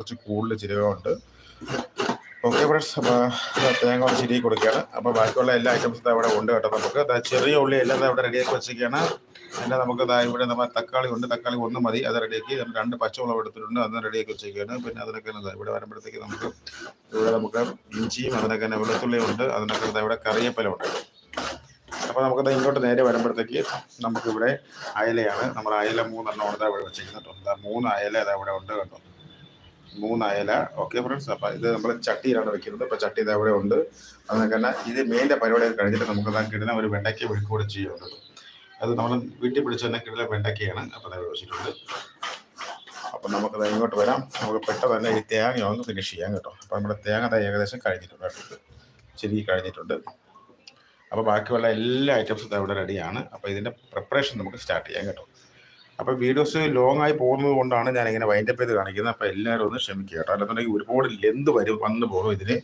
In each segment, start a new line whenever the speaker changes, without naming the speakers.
കുറച്ച് കൂടുതൽ ജീരകമുണ്ട് okay friends അപ്പോൾ തേങ്ങ കുറച്ച് ചിരി കൊടുക്കുകയാണ്. അപ്പോൾ ബാക്കിയുള്ള എല്ലാ ഐറ്റംസും അവിടെ ഉണ്ട് കേട്ടോ നമുക്ക്. ചെറിയ ഉള്ളി എല്ലാം അവിടെ റെഡിയാക്കി വെച്ചിരിക്കുകയാണ്. പിന്നെ നമുക്ക് ഇവിടെ നമ്മൾ തക്കാളി ഉണ്ട്. തക്കാളി ഒന്ന് മതി. അത് റെഡിയാക്കി നമ്മൾ രണ്ട് പച്ചമുളക് എടുത്തിട്ടുണ്ട്. അത് റെഡിയാക്കി വെച്ചിരിക്കുകയാണ്. പിന്നെ അതിനൊക്കെ ഇവിടെ വരുമ്പോഴത്തേക്ക് നമുക്ക് ഇവിടെ നമുക്ക് ഇഞ്ചിയും അതിനൊക്കെ തന്നെ വെളുത്തുള്ളിയും ഉണ്ട്. അതിനൊക്കെ ഇവിടെ കറിയപ്പലം ഉണ്ട്. അപ്പോൾ നമുക്ക് ഇങ്ങോട്ട് നേരെ വരുമ്പോഴത്തേക്ക് നമുക്കിവിടെ അയലയാണ്. നമ്മൾ അയല മൂന്നെണ്ണം ഉണ്ട് ഇവിടെ വെച്ചിരിക്കുന്നത് മൂന്ന് അയല അത് ഇവിടെ ഉണ്ട് കേട്ടോ. മൂന്ന് അയല ഓക്കെ ഫ്രണ്ട്സ് അപ്പം ഇത് നമ്മൾ ചട്ടിയിലാണ് വെക്കുന്നത്. അപ്പോൾ ചട്ടി ഇത് അവിടെ ഉണ്ട്. അതൊക്കെ തന്നെ ഇത് മെയിന്റെ പരിപാടി കഴിഞ്ഞിട്ട് നമുക്ക് ദാ കിടുന്ന ഒരു വെണ്ടയ്ക്ക വെളിക്കൂടെ ചെയ്യുന്നുണ്ട്. അത് നമ്മൾ വീട്ടിൽ പിടിച്ച് തന്നെ കിടുന്ന വെണ്ടയ്ക്കയാണ് അപ്പോൾ അത് വെച്ചിട്ടുണ്ട്. അപ്പം നമുക്ക് ദാ ഇങ്ങോട്ട് വരാം. നമുക്ക് പെട്ടെന്ന് തന്നെ ഈ തേങ്ങ ഒന്ന് ഫിനിഷ് ചെയ്യാം കേട്ടോ. അപ്പോൾ നമ്മുടെ തേങ്ങ ദാ ഏകദേശം കഴിഞ്ഞിട്ടുണ്ട് അടുത്ത് ശരി കഴിഞ്ഞിട്ടുണ്ട്. അപ്പോൾ ബാക്കിയുള്ള എല്ലാ ഐറ്റംസും ഇവിടെ റെഡിയാണ് അപ്പോൾ ഇതിന്റെ പ്രിപ്പറേഷൻ നമുക്ക് സ്റ്റാർട്ട് ചെയ്യാം കേട്ടോ. അപ്പോൾ വീഡിയോസ് ലോങ് ആയി പോകുന്നത് കൊണ്ടാണ് ഞാൻ ഇങ്ങനെ വൈൻഡപ്പ് ചെയ്ത് കാണിക്കുന്നത്. അപ്പോൾ എല്ലാവരും ഒന്ന് ക്ഷമിക്കുക കേട്ടോ. ഒരുപാട് ലെന്ത് വരും വന്നു പോകും ഇതിന്.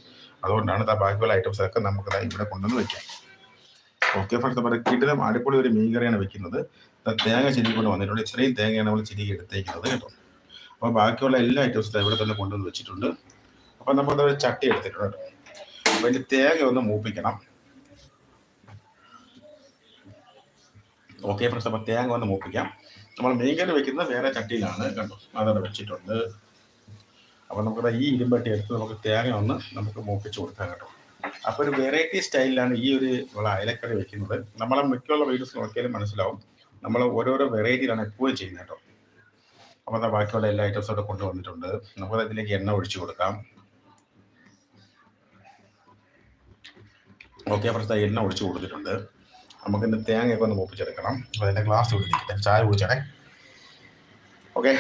അതുകൊണ്ടാണ് ബാക്കിയുള്ള ഐറ്റംസ് ഒക്കെ നമുക്ക് ഇവിടെ കൊണ്ടുവന്ന് വെക്കാം. ഓക്കെ ഫ്രണ്ട്സ് നമ്മുടെ കിടിലം അടിപൊളി ഒരു മീൻ കറിയാണ് വെക്കുന്നത്. തേങ്ങ ചിരി കൊണ്ട് വന്നിട്ടുണ്ട്. ഇത്രയും തേങ്ങയാണ് നമ്മൾ ചിരി എടുത്തേക്കുന്നത് കേട്ടോ. അപ്പോൾ ബാക്കിയുള്ള എല്ലാ ഐറ്റംസും ഇവിടെ തന്നെ കൊണ്ടുവന്ന് വെച്ചിട്ടുണ്ട്. അപ്പോൾ നമ്മൾ ഒരു ചട്ടി എടുത്തിട്ടുണ്ട് കേട്ടോ. അപ്പോൾ അതിന്റെ തേങ്ങ ഒന്ന് മൂപ്പിക്കണം. ഓക്കെ ഫ്രണ്ട്സ് അപ്പോൾ തേങ്ങ ഒന്ന് മൂപ്പിക്കാം. നമ്മൾ മീൻകറി വെക്കുന്നത് വേറെ ചട്ടിയിലാണ് കണ്ടോ? അതവിടെ വെച്ചിട്ടുണ്ട്. അപ്പോൾ നമുക്ക് ഈ ഇരുമ്പട്ടി എടുത്ത് നമുക്ക് തേങ്ങ ഒന്ന് നമുക്ക് മൂപ്പിച്ച് കൊടുക്കാം കേട്ടോ. അപ്പോൾ ഒരു വെറൈറ്റി സ്റ്റൈലിലാണ് ഈ ഒരു നമ്മൾ അയലക്കറി വെക്കുന്നത്. നമ്മളെ മിക്കുള്ള വീഡിയോസ് നോക്കിയാലും മനസ്സിലാവും. നമ്മൾ ഓരോരോ വെറൈറ്റിയിലാണ് എപ്പോഴും ചെയ്യുന്നത് കേട്ടോ. അപ്പോൾ ബാക്കിയുള്ള എല്ലാ ഐറ്റംസും അവിടെ കൊണ്ടുവന്നിട്ടുണ്ട്. നമുക്ക് അതിലേക്ക് എണ്ണ ഒഴിച്ചു കൊടുക്കാം. ഓക്കെ അപ്പുറത്ത് എണ്ണ ഒഴിച്ചു കൊടുത്തിട്ടുണ്ട്. നമുക്ക് ഇന്ന് തേങ്ങയൊക്കെ ഒന്ന് മൂപ്പിച്ചെടുക്കണം. അതിന്റെ ഗ്ലാസ് കുടിച്ചിട്ട് ചായ കുടിച്ചടേ ഓക്കെ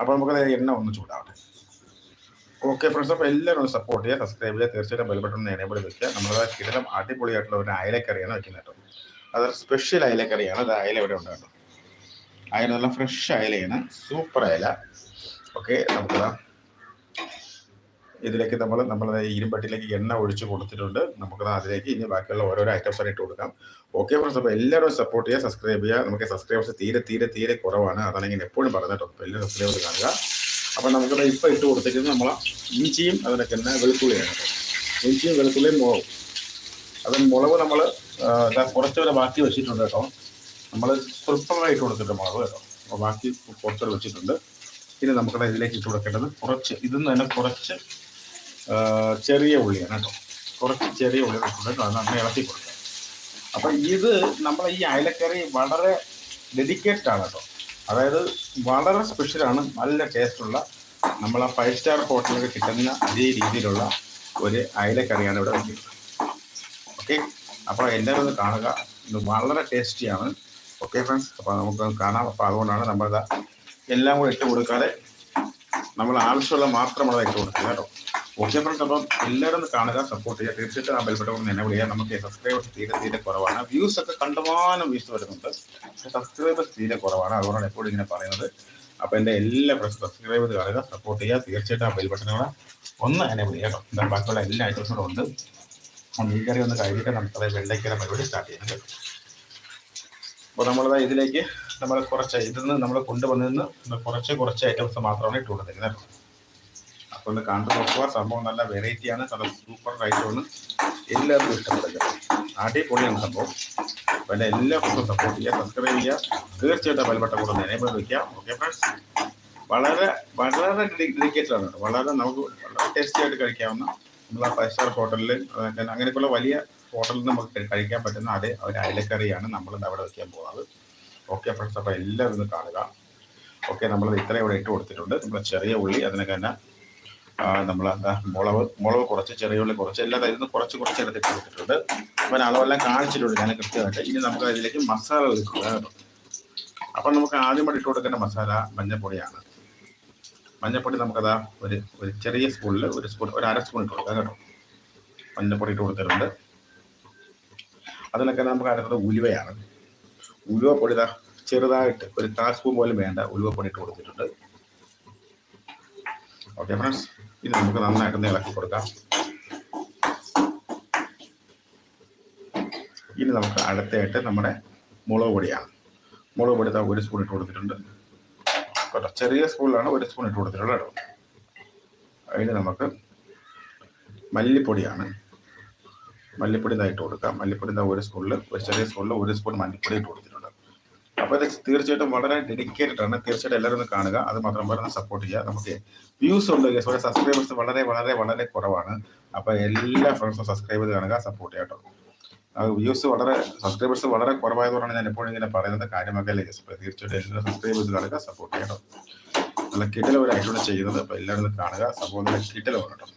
അപ്പോൾ നമുക്ക് എണ്ണ ഒന്ന് ചൂടാവട്ടെ. ഓക്കെ ഫ്രണ്ട്സ് അപ്പോൾ എല്ലാവരും ഒന്ന് സപ്പോർട്ട് ചെയ്യുക സബ്സ്ക്രൈബ് ചെയ്യുക. തീർച്ചയായിട്ടും ബെൽ ബട്ടൺ എനേബിൾ വെക്കുക. നമ്മളത് കിടലം അടിപൊളിയായിട്ടുള്ള ഒരു അയലക്കറിയാണ് വെക്കുന്നത് കേട്ടോ. അത് സ്പെഷ്യൽ അയലക്കറിയാണ്. അത് അയല ഇവിടെ ഉണ്ട് കേട്ടോ. അയല നല്ല ഫ്രഷ് അയലയാണ്. സൂപ്പർ അയല. ഓക്കെ നമുക്ക് ഇതിലേക്ക് നമ്മൾ നമ്മൾ ഇരുമ്പട്ടിലേക്ക് എണ്ണ ഒഴിച്ച് കൊടുത്തിട്ടുണ്ട്. നമുക്ക് അതിലേക്ക് ഇനി ബാക്കിയുള്ള ഓരോരോ ഐറ്റംസ് ഇട്ട് കൊടുക്കാം. ഓക്കെ ഫ്രണ്ട്സ് അപ്പോൾ എല്ലാവരും സപ്പോർട്ട് ചെയ്യുക സബ്സ്ക്രൈബ് ചെയ്യുക. നമുക്ക് സബ്സ്ക്രൈബേഴ്സ് തീരെ തീരെ തീരെ കുറവാണ്. അതാണ് ഞാൻ എപ്പോഴും പറഞ്ഞിട്ടോ അപ്പോൾ എല്ലാ സബ്സ്ക്രൈബ് കാണുക. അപ്പോൾ നമുക്ക് ഇപ്പോൾ ഇട്ട് കൊടുത്തിരിക്കുന്നത് നമ്മൾ ഇഞ്ചിയും അതിനൊക്കെ തന്നെ വെളുത്തുള്ളിയാണ് ഇഞ്ചിയും വെളുത്തുള്ളിയും മുളകും. അത് മുളക് നമ്മൾ കുറച്ചുവരെ ബാക്കി വെച്ചിട്ടുണ്ട് കേട്ടോ. നമ്മൾ സ്വൽപ്പമായിട്ട് കൊടുത്തിട്ടുണ്ട് മുളക് കേട്ടോ. അപ്പോൾ ബാക്കി കുറച്ചുകൂടെ വെച്ചിട്ടുണ്ട്. ഇനി നമുക്കത് ഇതിലേക്ക് ഇട്ട് കൊടുക്കേണ്ടത് കുറച്ച് ഇതിൽ നിന്ന് തന്നെ കുറച്ച് ചെറിയ ഉള്ളിയാണ് കേട്ടോ. കുറച്ച് ചെറിയ ഉള്ളി വെച്ചിട്ടുണ്ട് അത് നമ്മൾ ഇളക്കി കൊടുക്കുക അപ്പം ഇത് നമ്മൾ ഈ അയലക്കറി വളരെ ഡെഡിക്കേറ്റഡ് ആണ് കേട്ടോ. അതായത് വളരെ സ്പെഷ്യലാണ് നല്ല ടേസ്റ്റുള്ള നമ്മൾ ആ ഫൈവ് സ്റ്റാർ ഹോട്ടലിൽ കിട്ടുന്ന അതേ രീതിയിലുള്ള ഒരു അയലക്കറിയാണ് ഇവിടെ വെക്കുന്നത് ഓക്കെ അപ്പോൾ എല്ലാവരും ഒന്ന് കാണുക. ഇത് വളരെ ടേസ്റ്റിയാണ് ഓക്കെ ഫ്രണ്ട്സ് അപ്പോൾ നമുക്ക് കാണാം. അപ്പോൾ അതുകൊണ്ടാണ് നമ്മളിത് എല്ലാം കൂടെ ഇട്ട് കൊടുക്കാതെ നമ്മൾ ആവശ്യമുള്ള മാത്രം നമ്മൾ ഇട്ട് കൊടുക്കുക കേട്ടോ. അപ്പം എല്ലാവരും കാണുക സപ്പോർട്ട് ചെയ്യുക. തീർച്ചയായിട്ടും ആ ബെൽബട്ടൺ എന്നെ വിളിക്കുക. നമുക്ക് സബ്സ്ക്രൈബേഴ്സ് തീരെ തീരെ കുറവാണ്. വ്യൂസ് ഒക്കെ കണ്ടമാനം വ്യൂസ് വരുന്നുണ്ട്. പക്ഷെ സബ്സ്ക്രൈബേഴ്സ് തീരെ കുറവാണ്. അതുകൊണ്ടാണ് എപ്പോഴും ഇങ്ങനെ പറയുന്നത്. അപ്പോൾ എന്റെ എല്ലാ സബ്സ്ക്രൈബ് ചെയ്ത് കാണുക സപ്പോർട്ട് ചെയ്യുക. തീർച്ചയായിട്ടും ആ ബെൽബട്ടനോടെ ഒന്ന് എന്നെ വിളിക്കാം എന്താ ബാക്കിയുള്ള എല്ലാ ഐറ്റംസും കൂടെ ഉണ്ട്. മീൻകറി ഒന്ന് കഴിഞ്ഞിട്ട് നമുക്കത് വെള്ളയ്ക്കര പരിപാടി സ്റ്റാർട്ട് ചെയ്യുന്നത് അപ്പോൾ നമ്മളത് ഇതിലേക്ക് നമ്മൾ കുറച്ച് ഇതിൽ നിന്ന് നമ്മൾ നിന്ന് കുറച്ച് കുറച്ച് ഐറ്റംസ് മാത്രമാണ് ഇട്ടുകൊണ്ടിരിക്കുന്നത് അപ്പോൾ ഒന്ന് കണ്ടു നോക്കുക. സംഭവം നല്ല വെറൈറ്റിയാണ് നല്ല സൂപ്പർ റൈറ്റാണ് എല്ലാവർക്കും ഇഷ്ടപ്പെടുക. അടിപൊളിയാണ് സംഭവം. അപ്പോൾ എന്റെ എല്ലാ ഫ്രണ്ട്സും സപ്പോർട്ട് ചെയ്യുക സബ്സ്ക്രൈബ് ചെയ്യുക. തീർച്ചയായിട്ടും ബലപ്പെട്ട കൂടെ എനേബിൾ വയ്ക്കുക ഓക്കെ ഫ്രണ്ട്സ് വളരെ വളരെ ഡെഡിക്കേറ്റഡ് ആണ് വളരെ നമുക്ക് വളരെ ടേസ്റ്റി ആയിട്ട് കഴിക്കാവുന്ന നമ്മൾ ആ ഫൈവ് സ്റ്റാർ ഹോട്ടലിൽ അങ്ങനെയൊക്കെയുള്ള വലിയ ഹോട്ടലിൽ നമുക്ക് കഴിക്കാൻ പറ്റുന്ന അതേ ഒരു അയലക്കറിയാണ് നമ്മൾ അവിടെ വയ്ക്കാൻ പോകുന്നത്. ഓക്കെ ഫ്രണ്ട്സ് അപ്പോൾ എല്ലാവരും കാണുക. ഓക്കെ നമ്മൾ ഇത്രയും ഇവിടെ ഇട്ട് കൊടുത്തിട്ടുണ്ട്. നമ്മൾ ചെറിയ ഉള്ളി അതിനൊക്കെ തന്നെ നമ്മൾ എന്താ മുളക് മുളക് കുറച്ച് ചെറിയുള്ളി കുറച്ച് എല്ലാം തരുന്ന കുറച്ച് കുറച്ച് എടുത്തിട്ട് കൊടുത്തിട്ടുണ്ട്. അപ്പം അളവെല്ലാം കാണിച്ചിട്ടുണ്ട് ഞാൻ കൃത്യമായിട്ട്. ഇനി നമുക്ക് അതിലേക്ക് മസാല ഒതുക്കുക കേട്ടോ അപ്പം നമുക്ക് ആദ്യം ഇട്ട് കൊടുക്കേണ്ട മസാല മഞ്ഞപ്പൊടിയാണ്. മഞ്ഞപ്പൊടി നമുക്കതാ ഒരു ഒരു ചെറിയ സ്പൂണിൽ ഒരു സ്പൂൺ ഒരു അര സ്പൂൺ ഇട്ട് കൊടുക്കാം കേട്ടോ. മഞ്ഞപ്പൊടി ഇട്ട് കൊടുത്തിട്ടുണ്ട്. അതിനൊക്കെ നമുക്ക് അടുത്തത് ഉലുവയാണ്. ഉലുവ പൊടി ഇതാ ചെറുതായിട്ട് ഒരു കാൽ സ്പൂൺ പോലും വേണ്ട ഉലുവ പൊടി ഇട്ട് കൊടുത്തിട്ടുണ്ട്. ഓക്കെ ഫ്രണ്ട്സ് ഇത് നമുക്ക് നന്നായിട്ടൊന്ന് ഇളക്കി കൊടുക്കാം. ഇനി നമുക്ക് അടുത്തായിട്ട് നമ്മുടെ മുളക് പൊടിയാണ്. മുളക് പൊടി ഒരു സ്പൂൺ ഇട്ട് കൊടുത്തിട്ടുണ്ട്. കേട്ടോ ചെറിയ സ്പൂണിലാണ് ഒരു സ്പൂൺ ഇട്ട് കൊടുത്തിട്ടുള്ളത് കേട്ടോ. അതിന് നമുക്ക് മല്ലിപ്പൊടിയാണ്. മല്ലിപ്പൊടി ഇതായിട്ട് കൊടുക്കാം. മല്ലിപ്പൊടി ഇതാ ഒരു സ്പൂണിൽ ഒരു ചെറിയ സ്പൂണിൽ ഒരു സ്പൂൺ മല്ലിപ്പൊടി ഇട്ട് കൊടുത്തിട്ടുണ്ട്. അപ്പോൾ ഇത് തീർച്ചയായിട്ടും വളരെ ഡെഡിക്കേറ്റഡ് ആണ്. തീർച്ചയായിട്ടും എല്ലാവരും ഒന്ന് കാണുക. അത് മാത്രം പറഞ്ഞ് സപ്പോർട്ട് ചെയ്യുക. നമുക്ക് വ്യൂസ് ഉണ്ട്. ഇവിടെ സബ്സ്ക്രൈബേഴ്സ് വളരെ വളരെ വളരെ കുറവാണ്. അപ്പോൾ എല്ലാ ഫ്രണ്ട്സും സബ്സ്ക്രൈബ് ചെയ്ത് കാണുക സപ്പോർട്ട് ചെയ്യാം കേട്ടോ വ്യൂസ് വളരെ സബ്സ്ക്രൈബേഴ്സ് വളരെ കുറവായതുകൊണ്ടാണ് ഞാൻ എപ്പോഴും ഇങ്ങനെ പറയുന്നത് കാര്യമൊക്കെ തീർച്ചയായിട്ടും എല്ലാവരും സബ്സ്ക്രൈബ് ചെയ്ത് കാണുക സപ്പോർട്ട് ചെയ്യാട്ടോ നല്ല കിടല ഒരു ഐറ്റം ചെയ്യുന്നത്. അപ്പോൾ എല്ലാവരും കാണുക. സംഭവം നല്ല കിടലമാണ് കേട്ടോ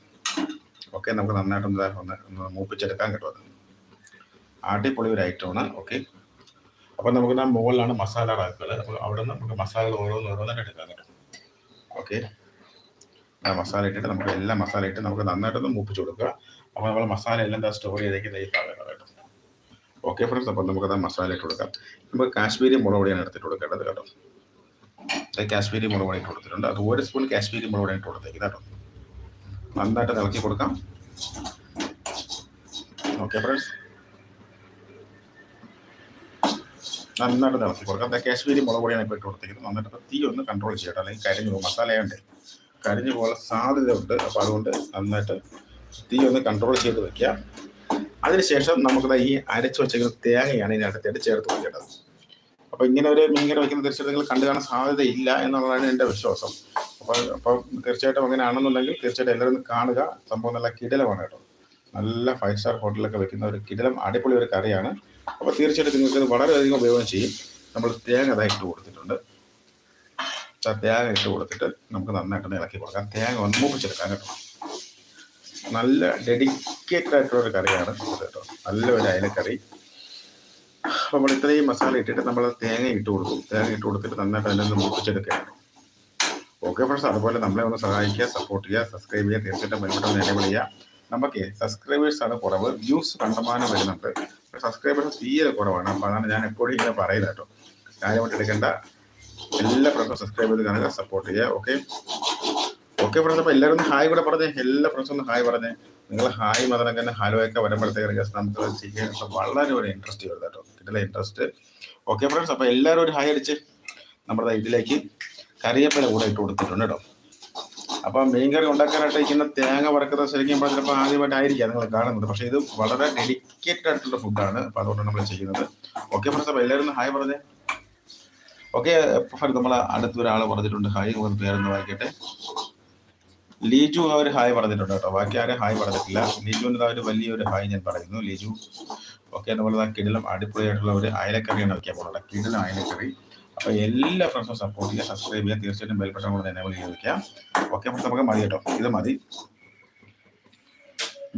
ഓക്കെ നമുക്ക് നന്നായിട്ടൊന്ന് ഒന്ന് മൂപ്പിച്ചെടുക്കാൻ കേട്ടോ അത്. അടിപൊളി ഒരു ഐറ്റമാണ് ഓക്കെ അപ്പോൾ നമുക്ക് ആ മുകളിലാണ് മസാല റാക്കുകൾ അപ്പോൾ അവിടെ നിന്ന് നമുക്ക് മസാലകൾ ഓരോന്ന് ഓരോന്നായിട്ട് എടുക്കാൻ പറ്റും ഓക്കെ. ആ മസാല ഇട്ടിട്ട് നമുക്ക് എല്ലാ മസാല ഇട്ട് നമുക്ക് നന്നായിട്ടൊന്ന് മൂപ്പിച്ച് കൊടുക്കുക. അപ്പോൾ നമ്മൾ മസാല എല്ലാം എന്താ സ്റ്റോർ ചെയ്തേക്ക് ഈ ഭാഗമാണ് കേട്ടോ. ഓക്കെ ഫ്രണ്ട്സ് അപ്പോൾ അത് മസാല ഇട്ട് കൊടുക്കാം. നമുക്ക് കാശ്മീരി മുളക് പൊടിയാണ് എടുത്തിട്ട് കൊടുക്കേണ്ടത് കേട്ടോ. അത് കാശ്മീരി മുളക് പൊടി ഇട്ട് കൊടുത്തിട്ടുണ്ട്. അത് ഒരു സ്പൂൺ കാശ്മീരി മുളക് പൊടി ഇട്ട് കൊടുത്തേക്ക്. കേട്ടോ നന്നായിട്ട് ഇളക്കി കൊടുക്കാം. ഓക്കെ ഫ്രണ്ട്സ് നന്നായിട്ട് ഇളക്കി കൊടുക്കാം കാശ്മീരി മുളക് പൊടിയാണ് ഇപ്പോൾ ഇട്ട് കൊടുത്തേക്കുന്നത് നന്നായിട്ട് തീ ഒന്ന് കൺട്രോൾ ചെയ്യട്ടെ. അല്ലെങ്കിൽ കരിഞ്ഞു പോകും. മസാലയുണ്ട് കരിഞ്ഞു പോകാൻ സാധ്യതയുണ്ട്. അപ്പോൾ അതുകൊണ്ട് നന്നായിട്ട് തീ ഒന്ന് കൺട്രോൾ ചെയ്ത് വെക്കുക. അതിനുശേഷം നമുക്ക് ഈ അരച്ച് വെച്ചിരിക്കുന്ന തേങ്ങയാണ് ഇതിനകത്തേക്ക് ചേർത്ത് വെക്കേണ്ടത് അപ്പോൾ ഇങ്ങനെ ഒരു മീൻകറി വയ്ക്കുന്ന തീർച്ചയായിട്ടും നിങ്ങൾ കണ്ടു കാണാൻ സാധ്യതയില്ല എന്നുള്ളതാണ് എന്റെ വിശ്വാസം. അപ്പോൾ അപ്പോൾ തീർച്ചയായിട്ടും അങ്ങനെ ആണെന്നുണ്ടെങ്കിൽ തീർച്ചയായിട്ടും എല്ലാവരും കാണുക. സംഭവം നല്ല കിടലമാണ് കേട്ടോ. നല്ല ഫൈവ് സ്റ്റാർ ഹോട്ടലിലൊക്കെ വെക്കുന്ന ഒരു കിടലം അടിപൊളി ഒരു കറിയാണ്. അപ്പോൾ തീർച്ചയായിട്ടും നിങ്ങൾക്ക് ഇത് വളരെയധികം ഉപയോഗം ചെയ്യും. നമ്മൾ തേങ്ങ അതാ ഇട്ട് കൊടുത്തിട്ടുണ്ട്. തേങ്ങ ഇട്ട് കൊടുത്തിട്ട് നമുക്ക് നന്നായിട്ട് ഇളക്കി കൊടുക്കാം. തേങ്ങ ഒന്ന് മൂപ്പിച്ചെടുക്കാൻ കേട്ടോ. നല്ല ഡെഡിക്കേറ്റഡ് ആയിട്ടുള്ള ഒരു കറിയാണ് കേട്ടോ. നല്ല ഒരു അയലക്കറി. അപ്പോൾ നമ്മൾ ഇത്രയും മസാല ഇട്ടിട്ട് നമ്മൾ തേങ്ങ ഇട്ട് കൊടുക്കും. തേങ്ങ ഇട്ട് കൊടുത്തിട്ട് നന്നായിട്ട് അതിനൊന്ന് മൂപ്പിച്ചെടുക്കുകയാണ് ഓക്കെ ഫ്രണ്ട്സ് അതുപോലെ നമ്മളെ ഒന്ന് സഹായിക്കുക സപ്പോർട്ട് ചെയ്യുക സബ്സ്ക്രൈബ് ചെയ്യുക. തീർച്ചയായിട്ടും മുന്നോട്ട് എനേബിൾ നമുക്ക് സബ്സ്ക്രൈബേഴ്സാണ് കുറവ്. വ്യൂസ് കണ്ടമാനം വരുന്നുണ്ട്. സബ്സ്ക്രൈബേഴ്സ് തീരെ കുറവാണ്. അപ്പോൾ അതാണ് ഞാൻ എപ്പോഴും ഇങ്ങനെ പറയുന്നത് കേട്ടോ. കാര്യമായിട്ട് എടുക്കേണ്ട എല്ലാ ഫ്രണ്ട്സും സബ്സ്ക്രൈബ് ചെയ്ത് കാണുക സപ്പോർട്ട് ചെയ്യുക ഓക്കെ ഓക്കെ ഫ്രണ്ട്സ് അപ്പോൾ എല്ലാവരും ഒന്ന് ഹായ് കൂടെ പറഞ്ഞേ. എല്ലാ ഫ്രണ്ട്സും ഒന്ന് ഹായ് പറഞ്ഞേ. നിങ്ങൾ ഹായ് മതനൊക്കെ തന്നെ ഹലോ ഒക്കെ വരുമ്പോഴത്തേക്ക് നമുക്ക് ചെയ്യാൻ വളരെ ഒരു ഇൻട്രസ്റ്റ് വരുന്നത് കേട്ടോ. കിട്ടില്ല ഇൻട്രസ്റ്റ് ഓക്കെ ഫ്രണ്ട്സ് അപ്പോൾ എല്ലാവരും ഒരു ഹായ് അടിച്ച് നമ്മുടെ ഇതിലേക്ക് കറിയപ്പല കൂടെ ഇട്ട് കൊടുത്തിട്ടുണ്ട് കേട്ടോ. അപ്പൊ മീൻ കറി ഉണ്ടാക്കാനായിട്ട് ഇരിക്കുന്ന തേങ്ങ വറക്കുന്ന ശരിക്കും ചിലപ്പോൾ ആദ്യമായിട്ടായിരിക്കാം നിങ്ങൾ കാണുന്നത്. പക്ഷേ ഇത് വളരെ ഡെഡിക്കേറ്റഡ് ആയിട്ടുള്ള ഫുഡാണ് അപ്പൊ അതുകൊണ്ടാണ് നമ്മൾ ചെയ്യുന്നത്. ഓക്കെ അപ്പൊ എല്ലാവരും ഹായ് പറഞ്ഞേ. ഓക്കെ നമ്മൾ അടുത്തൊരാൾ പറഞ്ഞിട്ടുണ്ട്. ഹായ് ഒന്ന് പേരൊന്ന് വായിക്കട്ടെ. ലീജു അവർ ഹായ് പറഞ്ഞിട്ടുണ്ട് കേട്ടോ. ബാക്കി ആരും ഹായ് പറഞ്ഞിട്ടില്ല. ലീജുവിന്റെ ഒരു വലിയൊരു ഹായ് ഞാൻ പറയുന്നു. ലീജു ഓക്കെ അതുപോലെ കിടിലം അടിപൊളിയായിട്ടുള്ള ഒരു അയലക്കറിയാണ് വയ്ക്കാൻ പോകുന്നത്. കിടിലം അയലക്കറി. അപ്പൊ എല്ലാ ഫ്രണ്ട്സും സപ്പോർട്ട് ചെയ്യുക സബ്സ്ക്രൈബ് ചെയ്യുക തീർച്ചയായിട്ടും ബെൽ ബട്ടൺ കൂടെ എനേബിൾ ചെയ്ത് വെക്കാം ഓക്കെ അപ്പോൾ നമുക്ക് മതി കേട്ടോ. ഇത് മതി.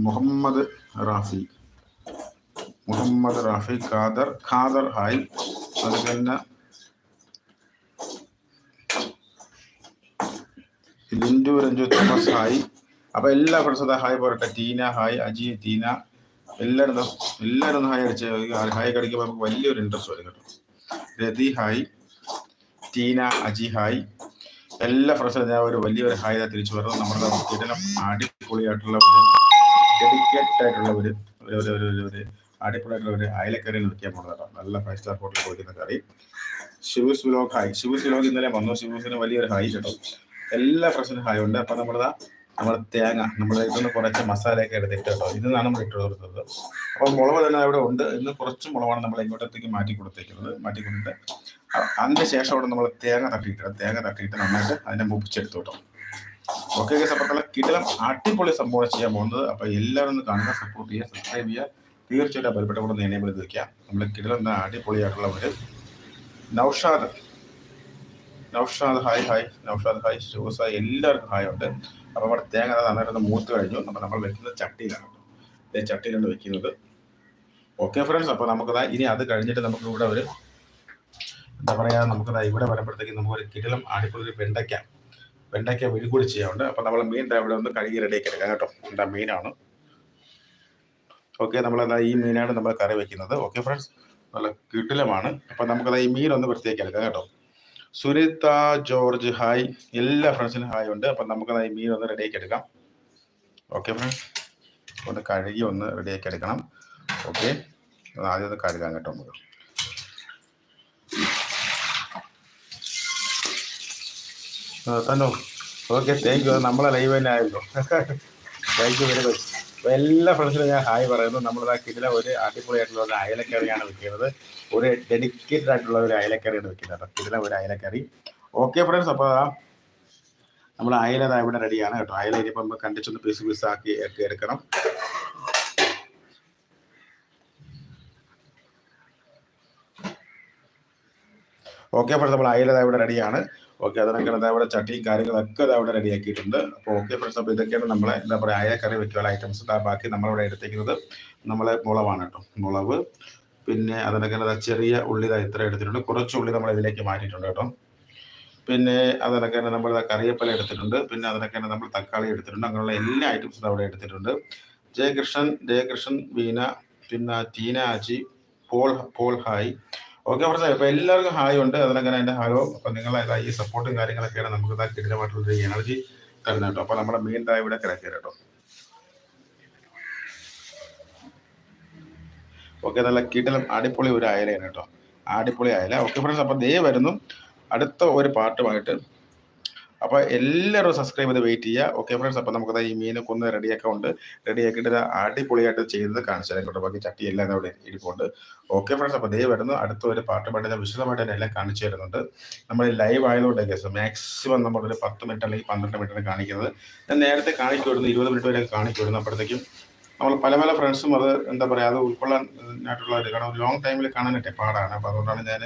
മുഹമ്മദ് റാഫി. മുഹമ്മദ് റാഫി ഖാദർ ഖാദർ ഹായ്. അതുപോലെ തന്നെ ലിൻഡു രഞ്ജു തോമസ് ഹായ്. അപ്പോൾ എല്ലാ ഫ്രണ്ട്സും ഹായ് പോരട്ടെ ടീന ഹായ് അജി ടീന. എല്ലാവരും എല്ലാവരും ഹായ് അടിച്ച് ഹായ് കടിക്കുമ്പോൾ നമുക്ക് വലിയൊരു ഇൻട്രസ്റ്റ് വരും കേട്ടോ. രതി ഹായ്. ടീന അജി ഹായ്. എല്ലാ ഫ്രണ്ട്സും ഞാൻ ഒരു വലിയൊരു ഹായ് ദാ തിരിച്ചു വരുന്നത് നമ്മുടെ കിടലം അടിപൊളിയായിട്ടുള്ള ഒരു ഡെഡിക്കേറ്റഡ് ആയിട്ടുള്ള ഒരു ഒരു ഒരു ഒരു ഒരു അടിപൊളിയായിട്ടുള്ള ഒരു അയലക്കറി വെക്കാൻ പോകുന്നത് കേട്ടോ. നല്ല ഫൈവ് സ്റ്റാർ ഹോട്ടലിൽ കൊടുക്കുന്ന കറി. Shivoos vlog hi. Shivoos vlog ഇന്നലെ വന്നു. ഷിവൂസിന് വലിയൊരു ഹായ് കേട്ടോ. എല്ലാ ഫ്രണ്ട്സിനും ഹായ് ഉണ്ട്. അപ്പം നമ്മുടെ നമ്മുടെ തേങ്ങ നമ്മൾ ഇതൊന്ന് കുറച്ച് മസാലയൊക്കെ എടുത്തിട്ട് കേട്ടോ. ഇതിനാണ് നമ്മൾ ഇട്ട് കൊടുത്തത്. അപ്പോൾ മുളക് തന്നെ അവിടെ ഉണ്ട്. ഇന്ന് കുറച്ച് മുളകാണ് നമ്മൾ ഇങ്ങോട്ടത്തേക്ക് മാറ്റി കൊടുത്തേക്കുന്നത്. മാറ്റി കൊടുത്തിട്ട് അതിന്റെ ശേഷം അവിടെ നമ്മൾ തേങ്ങ തട്ടിയിട്ട് തേങ്ങ തട്ടിയിട്ട് നന്നായിട്ട് അതിനെ മുപ്പിച്ചെടുത്തു കേട്ടോ ഓക്കെ അപ്പോൾ നല്ല കിടലം അടിപൊളി സംഭവം ചെയ്യാൻ പോകുന്നത്. അപ്പോൾ എല്ലാവരും ഒന്ന് കാണുക സപ്പോർട്ട് ചെയ്യുക സബ്സ്ക്രൈബ് ചെയ്യുക. തീർച്ചയായിട്ടും ബലപ്പെട്ട കൂടെ എനേബിൾ ചെയ്ത് വെക്കുക. നമ്മൾ കിടലം എന്താ അടിപൊളിയായിട്ടുള്ള ഒരു Naushad. Naushad hi hi Naushad hi shoes hi എല്ലാവർക്കും ഹായ് ഉണ്ട്. അപ്പോൾ നമ്മുടെ തേങ്ങ അത് നന്നായിട്ട് മൂത്ത് കഴിഞ്ഞു. അപ്പോൾ നമ്മൾ വെക്കുന്നത് ചട്ടിയിലാണ് ചട്ടിയിലാണ് വെക്കുന്നത്. ഓക്കെ ഫ്രണ്ട്സ് അപ്പോൾ നമുക്ക് ഇനി അത് കഴിഞ്ഞിട്ട് നമുക്ക് ഇവിടെ ഒരു എന്താ പറയുക നമുക്ക് ഇവിടെ വരുമ്പോഴത്തേക്ക് നമുക്ക് ഒരു കിടിലം അടിപൊളി വെണ്ടയ്ക്ക. വെണ്ടയ്ക്ക കൂടി ചെയ്യാറുണ്ട് അപ്പോൾ നമ്മൾ മീൻ ഇവിടെ ഒന്ന് കഴുകി റെഡിയാക്കി എടുക്കാം കേട്ടോ. എന്താ മീനാണ്. ഓക്കെ നമ്മളെന്താ ഈ മീനാണ് നമ്മൾ കറി വെക്കുന്നത്. ഓക്കെ ഫ്രണ്ട്സ് നല്ല കിടിലമാണ്. അപ്പോൾ നമുക്കതാ ഈ മീൻ ഒന്ന് വൃത്തിയാക്കി എടുക്കാം കേട്ടോ. Sunitha George hi. എല്ലാ ഫ്രണ്ട്സിനും ഹായ് ഉണ്ട്. അപ്പം നമുക്ക് ഈ മീൻ ഒന്ന് റെഡിയാക്കി എടുക്കാം. ഓക്കെ ഫ്രണ്ട്സ് ഒന്ന് കഴുകി ഒന്ന് റെഡിയാക്കി എടുക്കണം. ഓക്കെ ആദ്യം ഒന്ന് കഴുകാം കേട്ടോ നമുക്ക്. തന്നോ. ഓക്കെ താങ്ക് യു നമ്മളെ ലൈവ് തന്നെ ആയല്ലോ. താങ്ക് യു വെരി മച്ച് എല്ലാ ഫ്രണ്ട്സിനും ഞാൻ ഹായ് പറയുന്നു. നമ്മളിതാ കിടില ഒരു അടിപൊളിയായിട്ടുള്ള ഒരു അയലക്കറിയാണ് വെക്കുന്നത്. ഒരു ഡെഡിക്കേറ്റഡ് ആയിട്ടുള്ള ഒരു അയലക്കറിയാണ് വെക്കുന്നത് കേട്ടോ. കിടില ഒരു അയലക്കറി. ഓക്കെ ഫ്രണ്ട്സ് അപ്പോൾ നമ്മൾ അയല ഇവിടെ റെഡിയാണ് കേട്ടോ. അയല ഇനിയിപ്പോൾ നമ്മൾ കണ്ടിച്ചൊന്ന് പീസ് പീസ് ആക്കി ഒക്കെ എടുക്കണം. ഓക്കെ ഫ്രണ്ട്സ് നമ്മൾ അയല ഇവിടെ റെഡിയാണ് ഓക്കെ അതിനൊക്കെ അവിടെ ചട്ടിയും കാര്യങ്ങളൊക്കെ ദാ അവിടെ റെഡിയാക്കിയിട്ടുണ്ട് അപ്പോൾ ഓക്കെ ഫ്രണ്ട്സ് അപ്പോൾ ഇതൊക്കെയാണ് നമ്മളെ എന്താ പറയുക അയ കറി വെക്കാനുള്ള ഐറ്റംസ് ബാക്കി നമ്മളിവിടെ എടുത്തേക്കുന്നത്. നമ്മളെ മുളവാണ് കേട്ടോ മുളവ്. പിന്നെ അതിനൊക്കെ ചെറിയ ഉള്ളി ഇത്ര എടുത്തിട്ടുണ്ട്. കുറച്ച് ഉള്ളി നമ്മൾ ഇതിലേക്ക് മാറ്റിയിട്ടുണ്ട് കേട്ടോ. പിന്നെ അതിനൊക്കെ തന്നെ നമ്മൾ കറിയപ്പല എടുത്തിട്ടുണ്ട്. പിന്നെ അതിനൊക്കെ തന്നെ നമ്മൾ തക്കാളി എടുത്തിട്ടുണ്ട്. അങ്ങനെയുള്ള എല്ലാ ഐറ്റംസും അവിടെ എടുത്തിട്ടുണ്ട്. ജയകൃഷ്ണൻ ജയകൃഷ്ണൻ വീന പിന്നെ Tina Aji Paul Paul hi. Okay friends അപ്പോൾ എല്ലാവർക്കും ഹായ് ഉണ്ട്. അതിനൊക്കെ എന്റെ ഹലോ അപ്പോൾ നിങ്ങൾ ഈ സപ്പോർട്ടും കാര്യങ്ങളൊക്കെയാണ് നമുക്ക് ഇതാ കിടിലമായിട്ടുള്ള എനർജി തരുന്നത് കേട്ടോ. അപ്പോൾ നമ്മുടെ മെയിൻ ഡ്രൈവ് ഇവിടെ കിടക്കുക കേട്ടോ. ഓക്കെ നല്ല കിടിലം അടിപൊളി ഒരു അയലയാണ് കേട്ടോ. അടിപൊളി അയല. ഓക്കെ ഫ്രണ്ട്സ് അപ്പോൾ ദേ വരുന്നു. അടുത്ത ഒരു പാട്ടുമായിട്ട് അപ്പോൾ എല്ലാവരും സബ്സ്ക്രൈബ് ചെയ്ത് വെയിറ്റ് ചെയ്യുക. ഓക്കെ ഫ്രണ്ട്സ് അപ്പോൾ നമുക്ക് ഈ മീനൊക്കെ ഒന്ന് റെഡിയാക്കാൻ ഉണ്ട്. റെഡിയാക്കിയിട്ട് അടിപൊളിയായിട്ട് ചെയ്തത് കാണിച്ചു തരാം. ബാക്കി ചട്ടി എല്ലാം അവിടെ ഇരിപ്പുണ്ട്. ഓക്കെ ഫ്രണ്ട്സ് അപ്പോൾ ദേ വരുന്നു. അടുത്ത ഒരു പാട്ടുമായിട്ട് ഞാൻ വിശദമായിട്ട് തന്നെ എല്ലാം കാണിച്ചു തരുന്നുണ്ട്. നമ്മൾ ലൈവ് ആയതുകൊണ്ട് കേസ് മാക്സിമം നമ്മളൊരു പത്ത് മിനിറ്റ് അല്ലെങ്കിൽ പന്ത്രണ്ട് മിനിറ്റാണ് കാണിക്കുന്നത്. ഞാൻ നേരത്തെ കാണിക്കുമായിരുന്നു ഇരുപത് മിനിറ്റ് വരെ കാണിക്കുമായിരുന്നു അപ്പോഴത്തേക്കും. നമ്മൾ പല പല ഫ്രണ്ട്സും അത് എന്താ പറയുക അത് ഉൾക്കൊള്ളാൻ ആയിട്ടുള്ള ഒരു കാരണം ലോങ് ടൈമിൽ കാണാനായിട്ട് പാടാണ്. അപ്പോൾ അതുകൊണ്ടാണ് ഞാൻ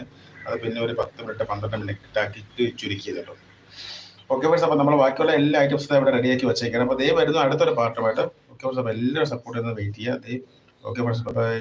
അത് പിന്നെ ഒരു പത്ത് മിനിറ്റ് പന്ത്രണ്ട് മിനിറ്റ് ആക്കിയിട്ട് ചുരുക്കിയത് കേട്ടോ. ഓക്കെ ഫ്രണ്ട്സ് അപ്പോൾ നമ്മൾ ബാക്കിയുള്ള എല്ലാ ഐറ്റംസും ഇവിടെ റെഡിയാക്കി വെച്ചേക്കണം. അപ്പോൾ ദേ വരുന്നു അടുത്തൊരു പാർട്ടുമായിട്ട് ഓക്കെ ഫ്രണ്ട്സ് അപ്പോൾ എല്ലാവരും സപ്പോർട്ട് ചെയ്യുന്നത് വെയിറ്റ് ചെയ്യുക. ദേ ഓക്കെ ഫ്രണ്ട്സ് ബൈ